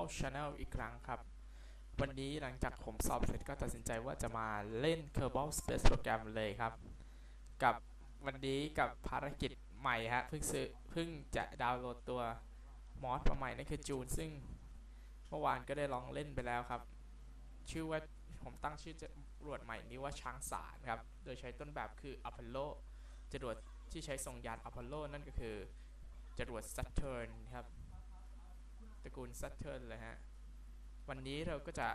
Kerbal Channel อีกครั้งครับ วันนี้หลังจากผมสอบเสร็จก็ตัดสินใจว่าจะมาเล่น Kerbal Space Program เลยครับ กับวันนี้กับภารกิจใหม่ฮะเพิ่งซื้อเพิ่งจะดาวน์โหลดตัวมอสมาใหม่นั่นคือจูนซึ่งเมื่อวานก็ได้ลองเล่นไปแล้วครับ ชื่อว่าผมตั้งชื่อจรวดใหม่นี้ว่าช้างสารครับ โดยใช้ต้นแบบคืออพอลโลจรวดที่ใช้ส่งยานอพอลโลนั่นก็คือจรวด Saturn ครับ ตระกูล Saturn เลยฮะ วันนี้เราก็จะ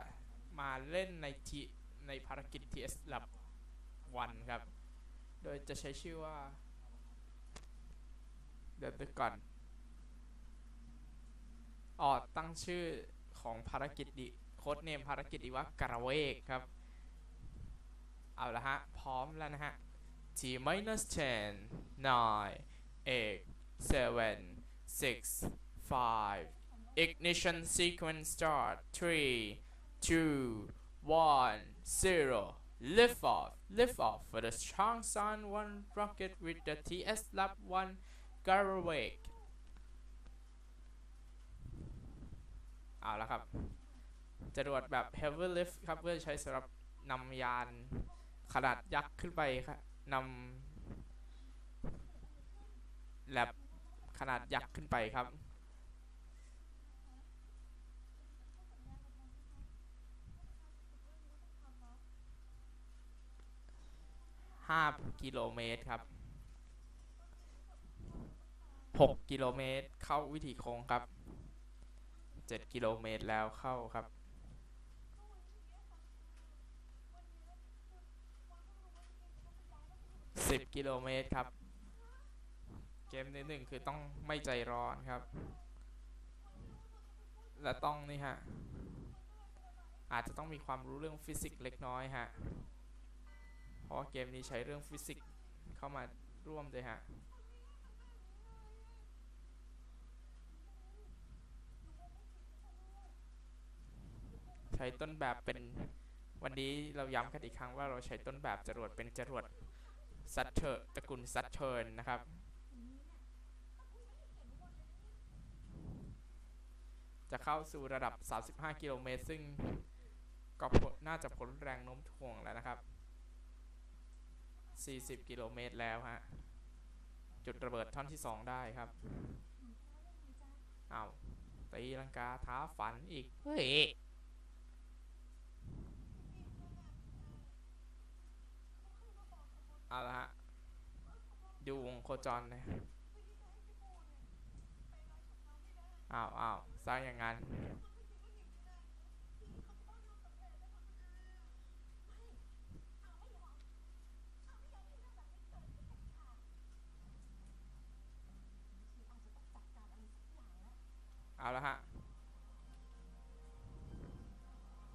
มาเล่นในทีในภารกิจ TS Lab 1 ครับ โดยจะใช้ชื่อว่าเดี๋ยวดูก่อนอ๋อตั้งชื่อของภารกิจดิโค้ดเนมภารกิจอีว่ากระเวกครับ เอาละฮะ พร้อมแล้วนะฮะ T minus 10 9 8 seven, six, five. Ignition sequence start. Three, two, one, zero. Lift off. Lift off for the Changsan 1 rocket with the TS Lab 1 Garawake. เอาละครับ จรวดแบบ heavy lift ครับ เพื่อใช้สำหรับนำยานขนาดยักษ์ขึ้นไปครับนำแลบขนาดยักษ์ขึ้นไปครับ ห้ากิโลเมตรครับหกกิโลเมตรเข้าวิถีโค้งครับเจ็ดกิโลเมตรแล้วเข้าครับสิบกิโลเมตรครับ เกมนี้หนึ่งคือต้องไม่ใจร้อนครับ และต้องนี่ฮะ อาจจะต้องมีความรู้เรื่องฟิสิกส์เล็กน้อยฮะ เพราะเกมนี้ใช้เรื่องฟิสิกส์เข้ามาร่วมด้วยฮะใช้ต้นแบบเป็นวันนี้เราย้ำกันอีกครั้งว่าเราใช้ต้นแบบจรวดเป็นจรวดซัตเทอร์ตระกูลซัตเทิร์นนะครับ จะเข้าสู่ระดับ 35 กิโลเมตร ซึ่งก็นน่าจะพ้นแรงโน้มถ่วงแล้วนะครับ 40 กิโลเมตรแล้วฮะ จุดระเบิดท่อนที่ 2 ได้ครับ เอาตีลังกาท้าฝันอีก เฮ้ย เอาละฮะ ดูวงโคจรนะอ้าวอ้าวซะอย่างนั้น เอาละฮะ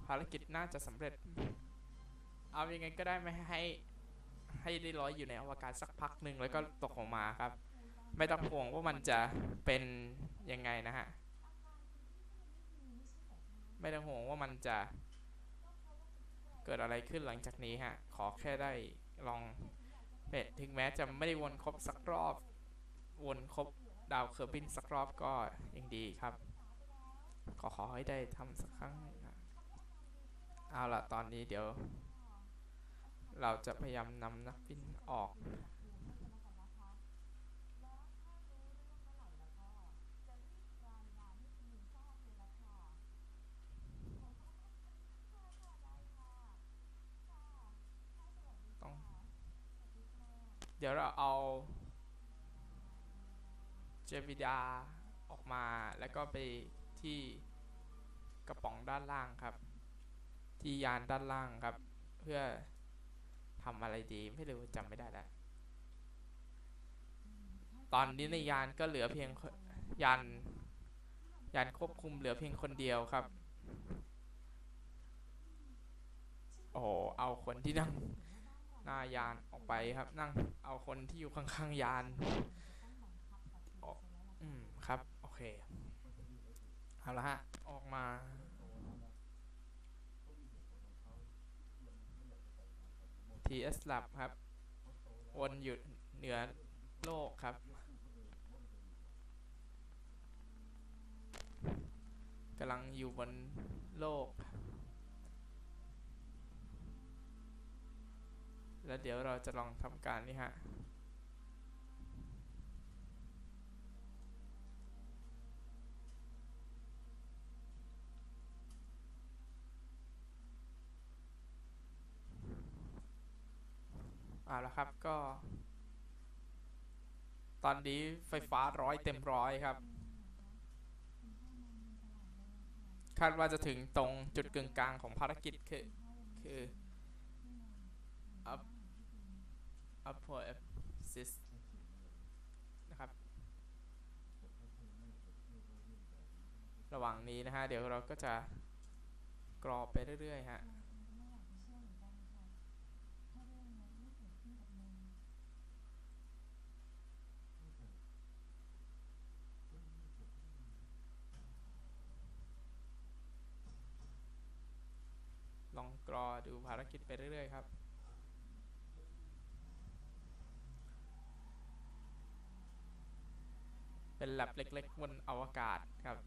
ภารกิจน่าจะสำเร็จ เอาอยังไงก็ได้ไม่ให้ให้ได้ลอยอยู่ในอวกาศสักพักหนึ่งแล้วก็ตกออกมาครับ ไม่ต้องห่วงว่ามันจะเป็นยังไงนะฮะ ไม่ต้องห่วงว่ามันจะเกิดอะไรขึ้นหลังจากนี้ฮะ ขอแค่ได้ลองเป็ดถึงแม้จะไม่ได้วนครบสักรอบ วนครบดาวเคอร์บินสักรอบก็ยังดีครับขอขอให้ได้ทำสักครั้ง เอาละตอนนี้เดี๋ยว เราจะพยายามนำนักบินออกต้องเดี๋ยวเราเอาเจวิดาออกมาแล้วก็ไปที่กระป๋องด้านล่างครับ ที่ยานด้านล่างครับ เพื่อทำอะไรดีไม่รู้จำไม่ได้แล้วตอนนี้ในยานก็เหลือเพียงยานยานควบคุมเหลือเพียงคนเดียวครับ โอ้เอาคนที่นั่งหน้ายานออกไปครับ นั่งเอาคนที่อยู่ข้างๆยานอืมครับ โอเค เอาละฮะ ออกมา TS Lab ครับ วนอยู่เหนือโลกครับ กำลังอยู่บนโลก แล้วเดี๋ยวเราจะลองทำการนี่ฮะ เอาละครับก็ ตอนนี้ไฟฟ้าร้อยเต็มร้อยครับ คาดว่าจะถึงตรงจุดกึ่งกลางของภารกิจคือคือ up upper assist นะครับ ระหว่างนี้นะฮะ เดี๋ยวเราก็จะกรอไปเรื่อยๆฮะ ลองก รอดูภารกิจไปเรื่อย ๆ ครับเป็นแลบเล็ก ๆ บนอวกาศครับ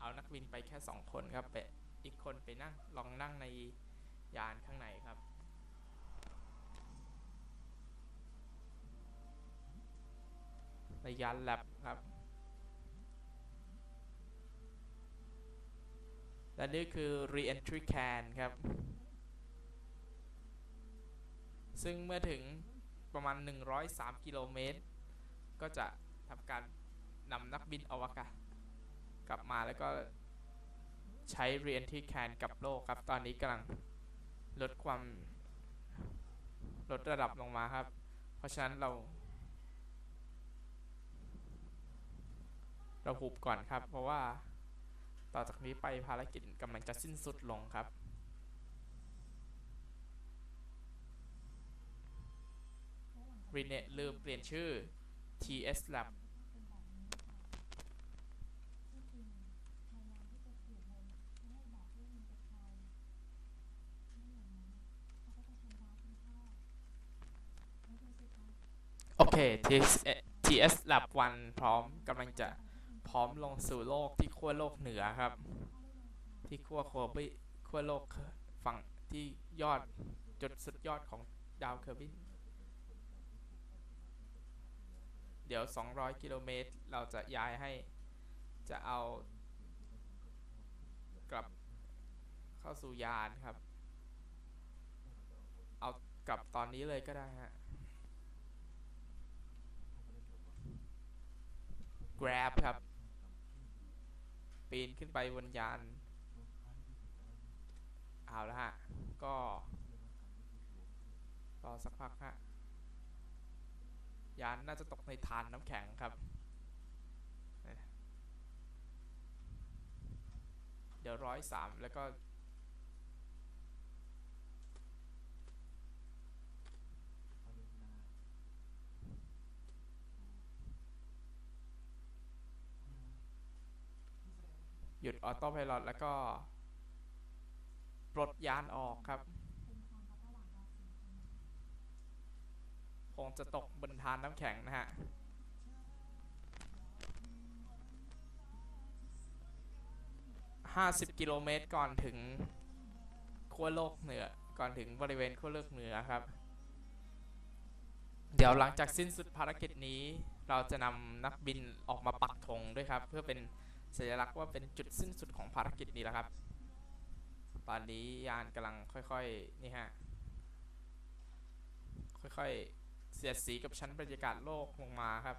เอานักบินไปแค่สองคนครับไปอีกคนไปนั่งลองนั่งในยานข้างในครับในยานแลบครับ และนี่คือ re-entry can ครับ ซึ่งเมื่อถึงประมาณ 103 กิโลเมตร ก็จะทำการนำนักบินอวกาศกลับมาแล้วก็ใช้ re-entry can กับโลกครับ ตอนนี้กำลังลดความลดระดับลงมาครับ เพราะฉะนั้นเรา เราหุบก่อนครับ เพราะว่า ต่อจากนี้ไปภารกิจกำลังจะสิ้นสุดลงครับรีเนลืมเปลี่ยนชื่อ TS Lab โอเค TS TS Lab 1พร้อมกำลังจะ พร้อมลงสู่โลกที่ขั้วโลกเหนือครับ ที่ขั้วโคบิขั้วโลกฝั่งที่ยอดจุดสุดยอดของดาวเคอร์บินเดี๋ยว 200 กิโลเมตร เราจะย้ายให้ จะเอากลับเข้าสู่ยานครับ เอากลับตอนนี้เลยก็ได้ฮะ Grab ครับ ปีนขึ้นไปบนยานเอาละฮะ ก็รอสักพักฮะ ยานน่าจะตกในทานน้ำแข็งครับ เดี๋ยวร้อยสามแล้วก็ ห ยุดออโต้ไพลอตแล้วก็ ปลดยานออกครับ คงจะตกบนทานน้ำแข็งนะฮะ50กิโลเมตรก่อนถึงขั้วโลกเหนือ ก่อนถึงบริเวณขั้วโลกเหนือครับ เดี๋ยวหลังจากสิ้นสุดภารกิจนี้ เราจะนำนักบินออกมาปักธงด้วยครับ เพื่อเป็น สัญลักษณ์ว่าเป็นจุดสิ้นสุดของภารกิจนี้แล้วครับ ตอนนี้ยานกำลังค่อยๆนี่ฮะค่อยๆเสียดสีกับชั้นบรรยากาศโลกลงมาครับ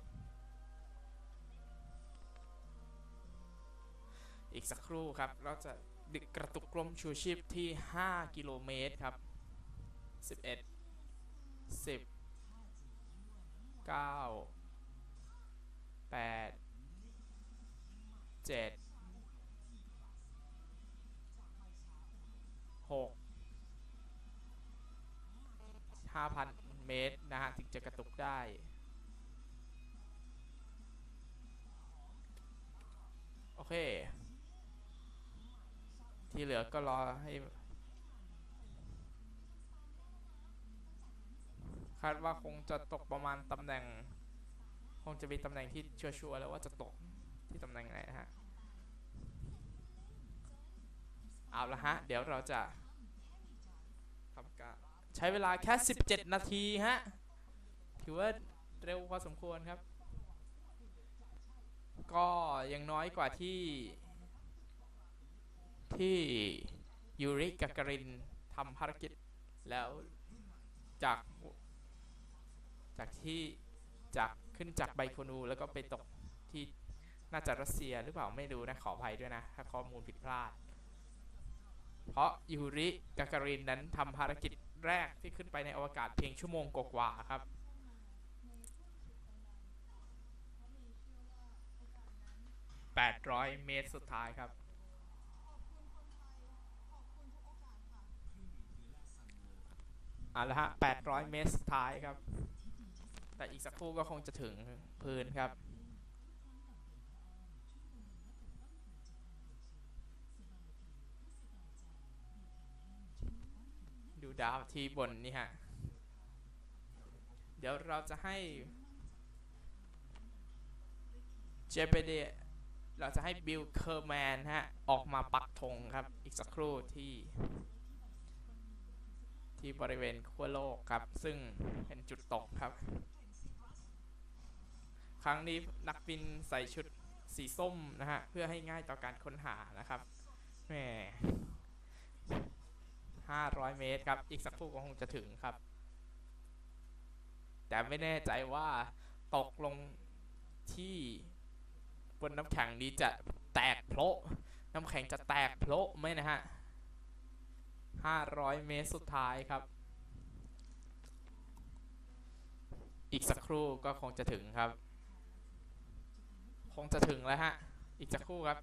อีกสักครู่ครับเราจะดึกกระตุกกลมชูชีพที่ 5 กิโลเมตรครับ 11 10 9 8 เจ็ดหกห้าพันเมตร นะฮะ ถึงจะกระตุกได้ โอเค ที่เหลือก็รอให้ คาดว่าคงจะตกประมาณตำแหน่ง คงจะมีตำแหน่งที่ชัวร์ๆแล้วว่าจะตกที่ตำแหน่งไหนนะฮะ ละฮะ เดี๋ยวเราจะทำการใช้เวลาแค่ 17 นาทีฮะ ถือว่าเร็วพอสมควรครับ ก็ยังน้อยกว่าที่ ที่ยูริกากรินทำภารกิจแล้วจาก จากที่จากขึ้นจากไบโคนูแล้วก็ไปตกที่น่าจะรัสเซียหรือเปล่าไม่รู้นะขออภัยด้วยนะ ถ้าข้อมูลผิดพลาด เพราะยูริกาการินนั้นทำภารกิจแรกที่ขึ้นไปในอวกาศเพียงชั่วโมงกว่าครับ 800 เมตรสุดท้ายครับ เอาละฮะ 800 เมตรสุดท้ายครับ แต่อีกสักครู่ก็คงจะถึงพื้นครับ ดาวที่บนนี่ฮะ เดี๋ยวเราจะให้เจเปเดเราจะให้บิลเคอร์แมนฮะ ออกมาปักธงครับ อีกสักครู่ที่ ที่บริเวณขั้วโลกครับ ซึ่งเป็นจุดตกครับ ครั้งนี้นักบินใส่ชุดสีส้มนะฮะ เพื่อให้ง่ายต่อการค้นหานะครับแหม 500 เมตรครับ อีกสักครู่ก็คงจะถึงครับ แต่ไม่แน่ใจว่าตกลงที่บนน้ำแข็งนี้จะแตกโพละน้ำแข็งจะแตกโพละไหมนะฮะ 500 เมตรสุดท้ายครับ อีกสักครู่ก็คงจะถึงครับ คงจะถึงแล้วฮะ อีกสักครู่ครับ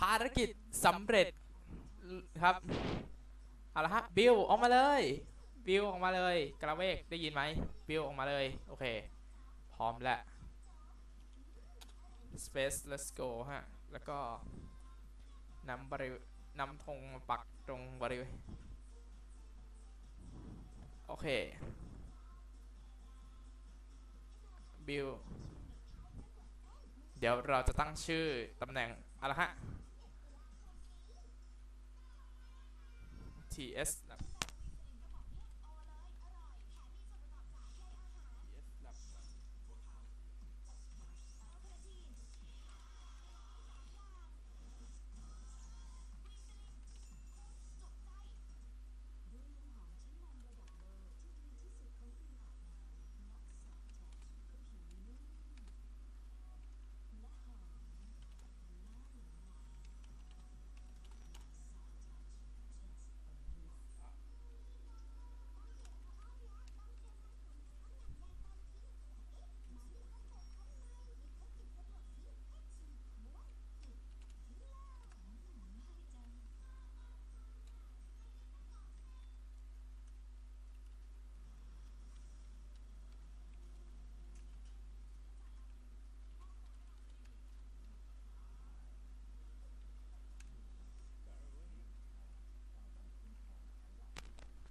ภารกิจสำเร็จครับเอาละฮะบิลออกมาเลยบิลออกมาเลยกระเวกได้ยินไหมบิลออกมาเลยโอเคพร้อมแล้ว space let's go ฮะแล้วก็นำบรินำธงมาปักตรงบริเวณโอเคบิลเดี๋ยวเราจะตั้งชื่อตำแหน่งเอาละฮะ TS Lab TS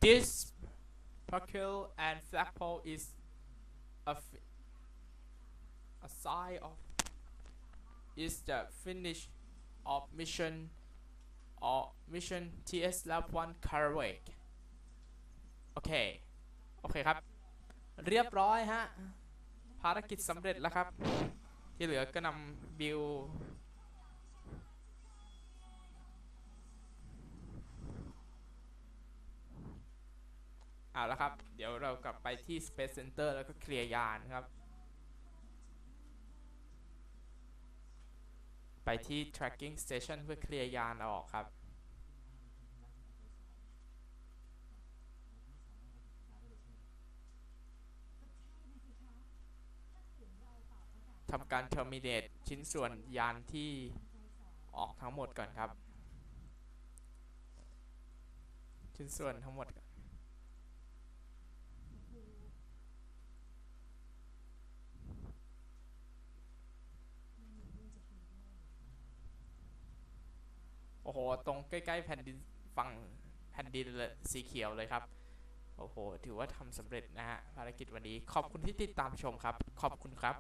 'This Perkle and flagpole is a, fi- a sign of is the finish of mission or mission TS Lab 1 Caraway โอเค โอเคครับ เรียบร้อยฮะ ภารกิจสำเร็จแล้วครับ ที่เหลือก็นำบิล เอาละครับ เดี๋ยวเรากลับไปที่ Space Center แล้วก็เคลียร์ยานครับ ไปที่ tracking station เพื่อเคลียร์ยานออกครับ ทำการ terminate ชิ้นส่วนยานที่ออกทั้งหมดก่อนครับ ชิ้นส่วนทั้งหมดก่อน อ้โห ตรงใกล้ๆแผ่นดินฝั่งแผ่นดินเลยสีเขียวเลยครับ โอ้โห ถือว่าทำสำเร็จนะฮะภารกิจวันนี้ ขอบคุณที่ติดตามชมครับ ขอบคุณครับ